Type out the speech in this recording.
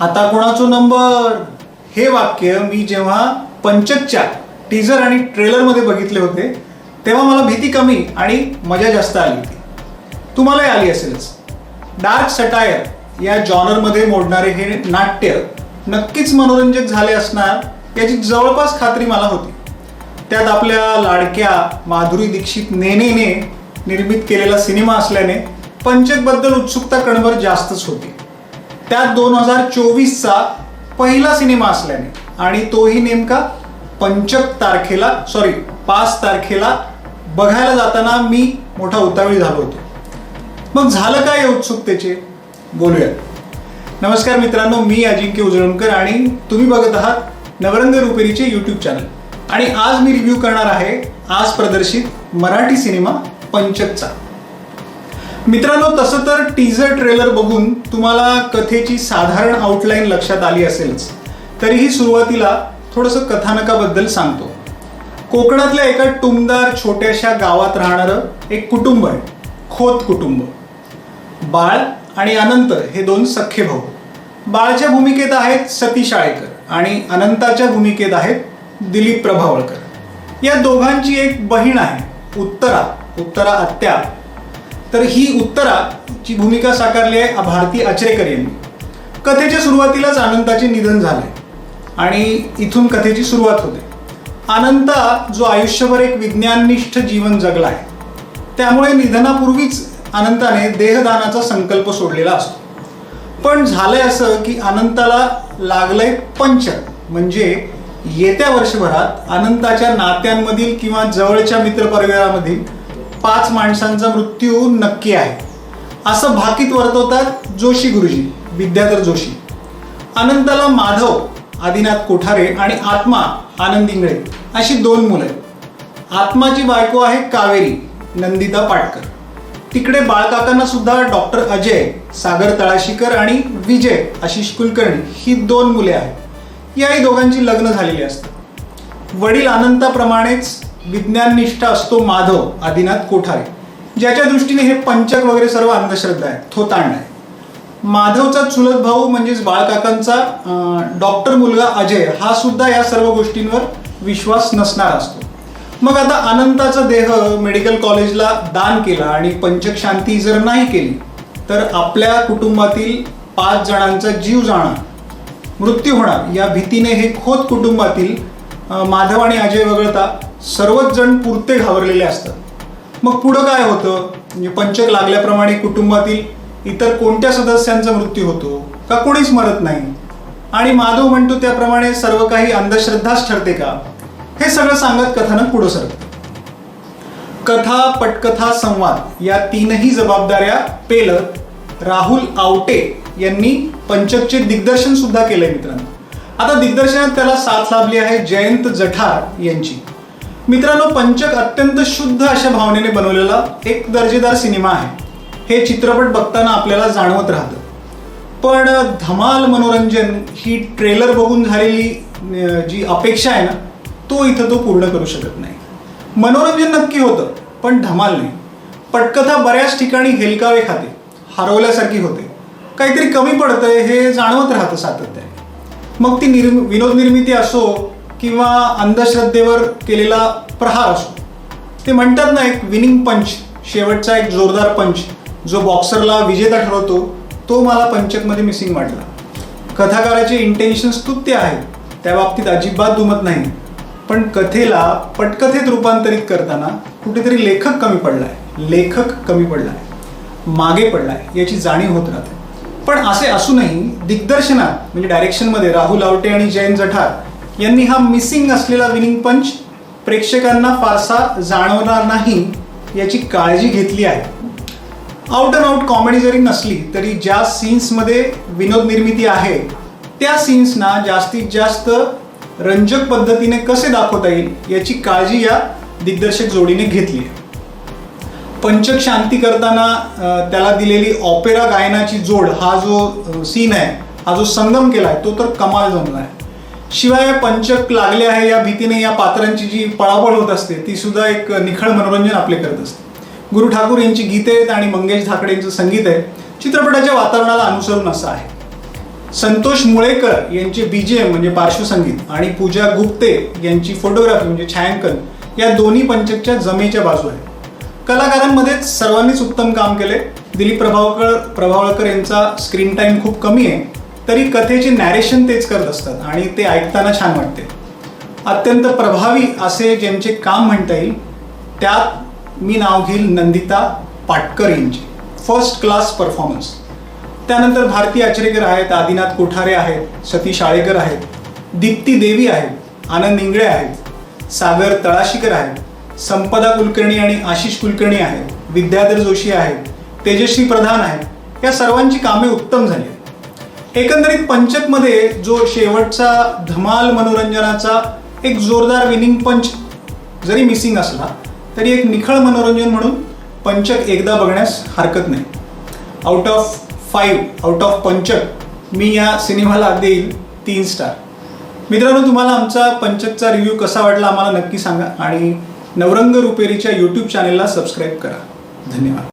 आता कोणाचो नंबर? हे वाक्य मी जेव्हा पंचकच्या टीजर आणि ट्रेलरमध्ये बघितले होते तेव्हा मला भीती कमी आणि मजा जास्त आली होती. तुम्हालाही आली असेलच. डार्क सटायर या जॉनरमध्ये मोडणारे हे नाट्य नक्कीच मनोरंजक झाले असणार याची जवळपास खात्री मला होती. त्यात आपल्या लाडक्या माधुरी दीक्षित नेनेने निर्मित केलेला सिनेमा असल्याने पंचकबद्दल उत्सुकता कणभर जास्तच होती. त्यात दोन हजार चोवीसचा पहिला सिनेमा असल्याने आणि तोही नेमका पंचक तारखेला सॉरी पाच तारखेला बघायला जाताना मी मोठा उतावीळ झालो होतो. मग झालं काय उत्सुकतेचे? बोलूया. नमस्कार मित्रांनो मी अजिंक्य उजळणकर आणि तुम्ही बघत आहात नवरंग रुपेरीचे यूट्यूब चॅनल आणि आज मी रिव्ह्यू करणार आहे आज प्रदर्शित मराठी सिनेमा पंचकचा. मित्रांनो तसं तर टीझर ट्रेलर बघून तुम्हाला कथेची साधारण आउटलाईन लक्षात आली असेलच. तरीही सुरुवातीला थोडंसं कथानकाबद्दल सांगतो. कोकणातल्या एका टुमदार छोट्याशा गावात राहणारं एक कुटुंब आहे खोत कुटुंब. बाळ आणि अनंत हे दोन सख्खे भाऊ. बाळच्या भूमिकेत आहेत सती शाळेकर आणि अनंताच्या भूमिकेत आहेत दिलीप प्रभावळकर. या दोघांची एक बहीण आहे उत्तरा उत्तरा आत्या. तर ही उत्तराची भूमिका साकारली आहे भारती आचरेकर यांनी कथेच्या सुरुवातीलाच अनंताचे निधन झाले आणि इथून कथेची सुरुवात होते. अनंता जो आयुष्यभर एक विज्ञाननिष्ठ जीवन जगला आहे त्यामुळे निधनापूर्वीच अनंताने देहदानाचा संकल्प सोडलेला असतो. पण झालंय असं की अनंताला लागलंय पंच म्हणजे येत्या वर्षभरात अनंताच्या नात्यांमधील किंवा जवळच्या मित्रपरिवारामधील पाच माणसांचा मृत्यू नक्की आहे. असं भाकीत वर्तवतात जोशी गुरुजी विद्याधर जोशी. अनंताला माधव आदिनाथ कोठारे आणि आत्मा आनंद इंगळे अशी दोन मुलं आहेत. आत्माची बायको आहे कावेरी नंदिता पाटकर. तिकडे बाळकाकांना सुद्धा डॉक्टर अजय सागर तळाशीकर आणि विजय आशिष कुलकर्णी ही दोन मुले आहेत. याही दोघांची लग्न झालेली असतात. वडील अनंताप्रमाणेच विज्ञाननिष्ठ असतो माधव आदिनाथ कोठारे. ज्याच्या दृष्टीने हे पंचक वगैरे सर्व अंधश्रद्धा आहे थोतांड आहे. माधवचा चुलत भाऊ म्हणजेच बाळकाकांचा डॉक्टर मुलगा अजय हा सुद्धा या सर्व गोष्टींवर विश्वास नसणार असतो. मग आता अनंताचा देह मेडिकल कॉलेजला दान केला आणि पंचक शांती जर नाही केली तर आपल्या कुटुंबातील पाच जणांचा जीव जाणार मृत्यू होणार. या भीतीने हे खोत कुटुंबातील माधव आणि अजय वगळता सर्वच जण पुरते घाबरलेले असतात. मग पुढं काय होतं? म्हणजे पंचक लागल्याप्रमाणे कुटुंबातील इतर कोणत्या सदस्यांचा मृत्यू होतो? का कोणीच मरत नाही? आणि माधव म्हणतो त्याप्रमाणे सर्व काही अंधश्रद्धाच ठरते का? हे सगळं सांगत कथानक पुढं सरतं कथा पटकथा संवाद या तीनही जबाबदाऱ्या पेलत राहुल आवटे यांनी पंचकचे दिग्दर्शन सुद्धा केलंय मित्रांनो. आता दिग्दर्शनात त्याला साथ लाभली आहे जयंत जठार यांची. मित्रांनो पंचक अत्यंत शुद्ध अशा भावनेने बनवलेला एक दर्जेदार सिनेमा आहे. हे चित्रपट बघताना आपल्याला जाणवत राहतं. पण धमाल मनोरंजन ही ट्रेलर बघून झालेली जी अपेक्षा आहे ना तो इथं तो पूर्ण करू शकत नाही. मनोरंजन नक्की होतं पण धमाल नाही. पटकथा बऱ्याच ठिकाणी हेलकावे खाते हरवल्यासारखी होते. काहीतरी कमी पडतंय हे जाणवत राहतं सातत्याने. मग ती निर्मि विनोद निर्मिती असो किंवा अंधश्रद्धेवर केलेला प्रहार असो. ते म्हणतात ना एक विनिंग पंच शेवटचा एक जोरदार पंच जो बॉक्सरला विजेता ठरवतो तो मला पंचकमध्ये मिसिंग वाटला. कथाकाराचे इंटेन्शन स्तुत्य आहेत त्या बाबतीत अजिबात दुमत नाही. पण कथेला पटकथेत रूपांतरित करताना कुठेतरी लेखक कमी पडलाय. लेखक कमी पडलाय. मागे पडलाय याची जाणीव होत राहते. पण असे असूनही दिग्दर्शनात म्हणजे डायरेक्शनमध्ये राहुल आवटे आणि जयंत जठार यांनी हा मिसिंग असलेला विनिंग पंच प्रेक्षकांना फारसा जाणवणार नाही याची काळजी घेतली आहे. आउट अँड आउट कॉमेडी जरी नसली तरी ज्या सीन्समध्ये विनोद निर्मिती आहे त्या सीन्सना जास्तीत जास्त रंजक पद्धतीने कसे दाखवता येईल याची काळजी या दिग्दर्शक जोडीने घेतली आहे. पंचक शांती करताना त्याला दिलेली ऑपेरा गायनाची जोड हा जो सीन आहे हा जो संगम केला आहे तो तर कमाल जमला आहे शिवाय पंचक लागले आहे या भीतीने या पात्रांची जी पळापळ होत असते ती सुद्धा एक निखळ मनोरंजन आपले करत असते. गुरु ठाकूर यांची गीते आहेत आणि मंगेश धाकडे यांचं संगीत आहे चित्रपटाच्या वातावरणाला अनुसरून असं आहे. संतोष मुळेकर यांचे बीजीएम म्हणजे पार्श्वसंगीत आणि पूजा गुप्ते यांची फोटोग्राफी म्हणजे छायांकन या दोन्ही पंचकच्या जमेच्या बाजू आहेत कलाकारांमध्ये सर्वांनीच उत्तम काम केले. दिलीप प्रभावकर प्रभावळकर यांचा स्क्रीन टाईम खूप कमी आहे. तरी कथेचे नॅरेशन तेच करत असतात आणि ते ऐकताना छान वाटते. अत्यंत प्रभावी असे ज्यांचे काम म्हणता येईल त्यात मी नाव घेईल नंदिता पाटकर यांचे. फर्स्ट क्लास परफॉर्मन्स त्यानंतर भारती आचरेकर आहेत आदिनाथ कोठारे आहेत सती शाळेकर आहेत दीप्ती देवी आहेत आनंद इंगळे आहेत सागर तळाशीकर आहेत संपदा कुलकर्णी आणि आशिष कुलकर्णी आहेत विद्याधर जोशी आहेत तेजश्री प्रधान आहेत या सर्वांची कामे उत्तम झाली आहेत. एकंदरीत पंचकमध्ये जो शेवटचा धमाल मनोरंजनाचा एक जोरदार विनिंग पंच जरी मिसिंग असला तरी एक निखळ मनोरंजन म्हणून पंचक एकदा बघण्यास हरकत नाही. Out of five out of पंचक मी या सिनेमाला देईल तीन स्टार मित्रांनो तुम्हाला आमचा पंचकचा रिव्ह्यू कसा वाटला आम्हाला नक्की सांगा आणि नवरंग रुपेरीच्या यूट्यूब चॅनेलला सबस्क्राईब करा. धन्यवाद.